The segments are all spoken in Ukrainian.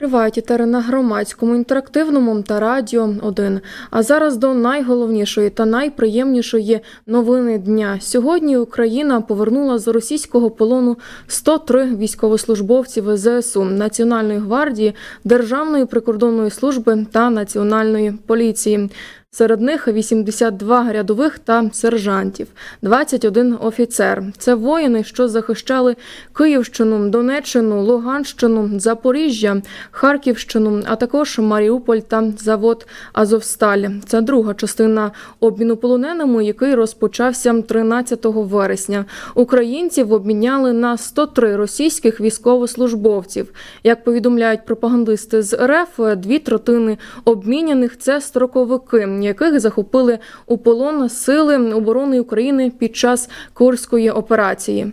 Тривають етери на громадському, інтерактивному та радіо 1. А зараз до найголовнішої та найприємнішої новини дня. Сьогодні Україна повернула з російського полону 103 військовослужбовців ЗСУ, Національної гвардії, Державної прикордонної служби та Національної поліції. Серед них 82 рядових та сержантів, 21 офіцер. Це воїни, що захищали Київщину, Донеччину, Луганщину, Запоріжжя, Харківщину, а також Маріуполь та завод Азовсталь. Це друга частина обміну полоненими, який розпочався 13 вересня. Українців обміняли на 103 російських військовослужбовців. Як повідомляють пропагандисти з РФ, дві третини обміняних це строковики, яких захопили у полон сили оборони України під час Курської операції.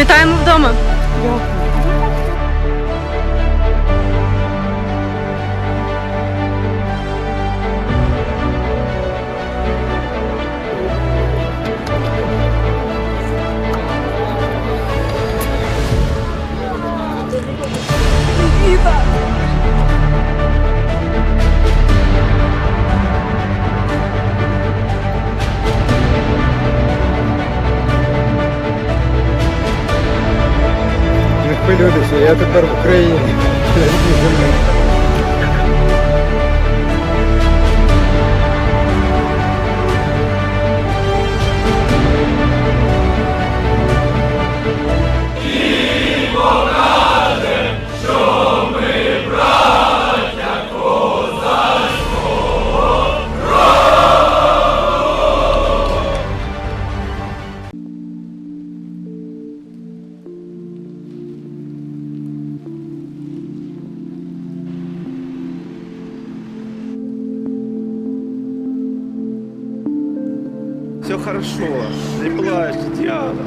Вітаємо вдома. Не хвилюйтеся, я тепер в Україні. Хорошо, не плачь, Диана.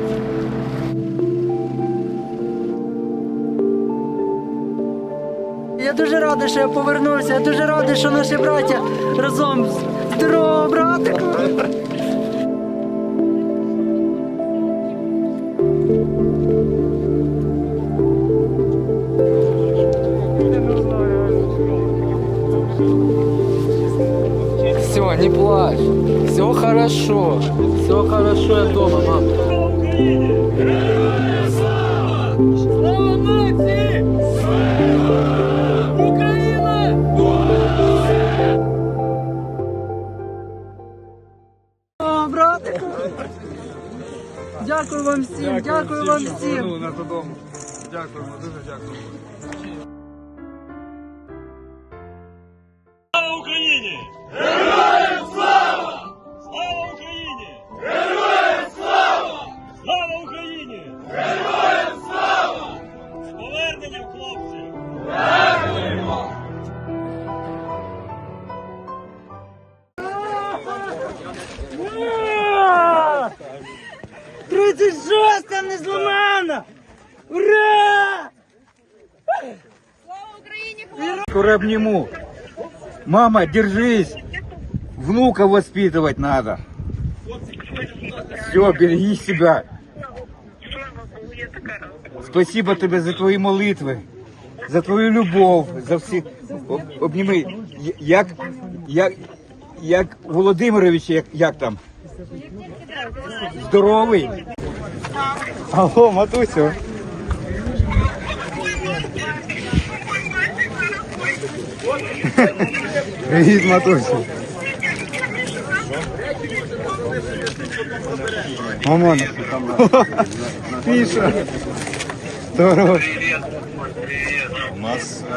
Я дуже радий, що я повернувся. Я дуже радий, що наші браття разом. Здорово, братику! Не плачь. Все хорошо. Все хорошо, я дома, мам. О, братику! Дякую вам всім, дякую вам всім. Дякуємо, дуже дякуємо. 26 не зламана! Ура! Слава Україні! Обниму. Мама, держись! Внука воспитывать надо. Все, береги себя. Спасибо тебе за твои молитвы, за твою любовь, за все обними. Як як, як Володимирович, як, як там? Здоровый! Алло, матусю. Привіт, матусю. Мамон. Міша. Здорово.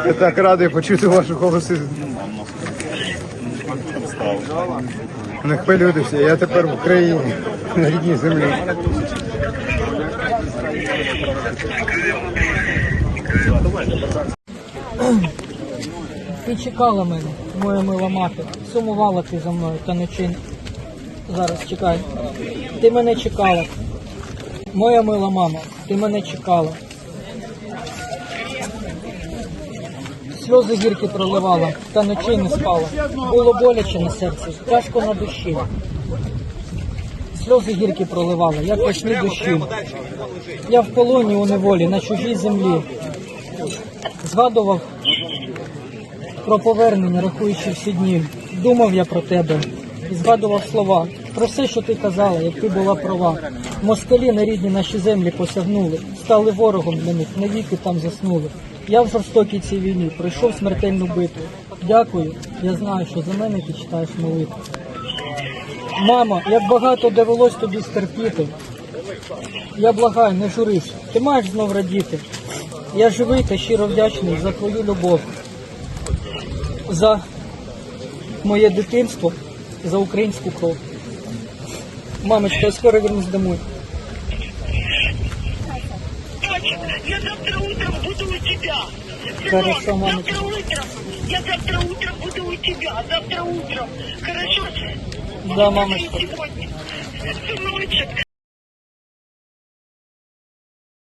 Я так радий почути вашу голоси. Не хвилюйтеся, я тепер в Україні, на рідній землі. Ти чекала мене, моя мила мати. Сумувала ти за мною, та чин. Зараз чекай. Ти мене чекала. Моя мила мама, ти мене чекала. Сльози гіркі проливала, та ночей не спала. Було боляче на серці, тяжко на душі. Сльози гіркі проливала, як весні дощі. Я в полоні у неволі, на чужій землі. Згадував про повернення, рахуючи всі дні. Думав я про тебе і згадував слова про все, що ти казала, як ти була права. Москалі на рідні наші землі посягнули, стали ворогом для них, навіки там заснули. Я в жорстокій цій війні пройшов смертельну битву. Дякую, я знаю, що за мене ти читаєш молитву. Мамо, як багато довелось тобі стерпіти. Я благаю, не журись, ти маєш знов радіти. Я живий та щиро вдячний за твою любов, за моє дитинство, за українську кров. Мамочка, я скоро вернусь домой. Я завтра буду у тебя. Хорошо, Сынок, мамочка. завтра утром. Я завтра утром буду у тебя. Завтра утром. Хорошо? Да, мамочка. Сегодня. Сыночек,